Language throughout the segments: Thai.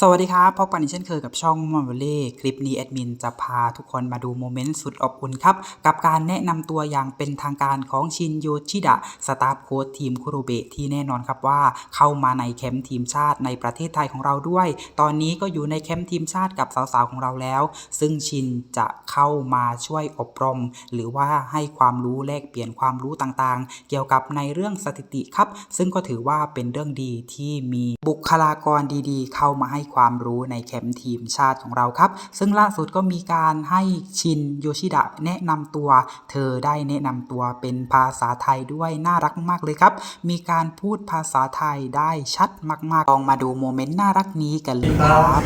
สวัสดีครับพบกันอีกเช่นเคยกับช่องมอนเวเล่คลิปนี้แอดมินจะพาทุกคนมาดูโมเมนต์สุดอบอุ่นครับ กับการแนะนำตัวอย่างเป็นทางการของชินโยชิดะสตาฟโค้ชทีมคุโรเบะที่แน่นอนครับว่า เข้ามาในแคมป์ทีมชาติในประเทศไทยของเราด้วย ตอนนี้ก็อยู่ในแคมป์ทีมชาติกับสาวๆของเราแล้ว ซึ่งชินจะเข้ามาช่วยอบรม หรือว่าให้ความรู้แลกเปลี่ยนความรู้ต่างๆ เกี่ยวกับในเรื่องสถิติครับ ซึ่งก็ถือว่าเป็นเรื่องดีที่มีบุคลากรดี ๆ เข้ามาให้ความรู้ในแคมป์ทีมชาติของเราครับ ซึ่งล่าสุดก็มีการให้ชินโยชิดะแนะนำตัว เธอได้แนะนำตัวเป็นภาษาไทยด้วยน่ารักมากเลยครับ มีการพูดภาษาไทยได้ชัดมากๆลองมาดูโมเมนต์น่ารักนี้กันเลยครับ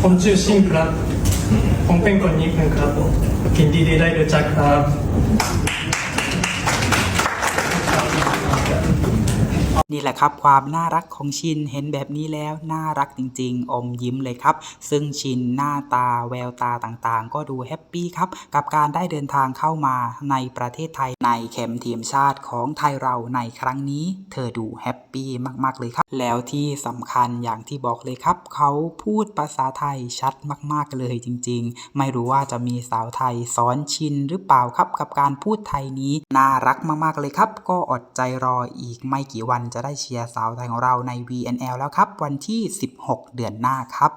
ผมชื่อชิงครับ ผมเป็นคนญี่ปุ่นครับยินดีๆได้รู้จักครับ นี่แหละครับความน่ารักของชินเห็นแบบนี้แล้วน่ารักจริง ๆ อมยิ้มเลยครับ ซึ่งชินหน้าตาแววตาต่างๆ ก็ดูแฮปปี้ครับกับการได้เดินทางเข้ามาในประเทศไทยในแคมป์ทีมชาติของไทยเราในครั้งนี้ เธอดูแฮปปี้มาก ๆ เลยครับ แล้วที่สำคัญอย่างที่บอกเลยครับ เขาพูดภาษาไทยชัดมาก ๆ เลยจริง ๆ ไม่รู้ว่าจะมีสาวไทยสอนชินหรือเปล่าครับกับการพูดไทยนี้ น่ารักมาก ๆ เลยครับ ก็อดใจรออีกไม่กี่วันจะได้เชียร์สาวไทยของเราใน VNL แล้วครับ วันที่ 16 เดือนหน้าครับ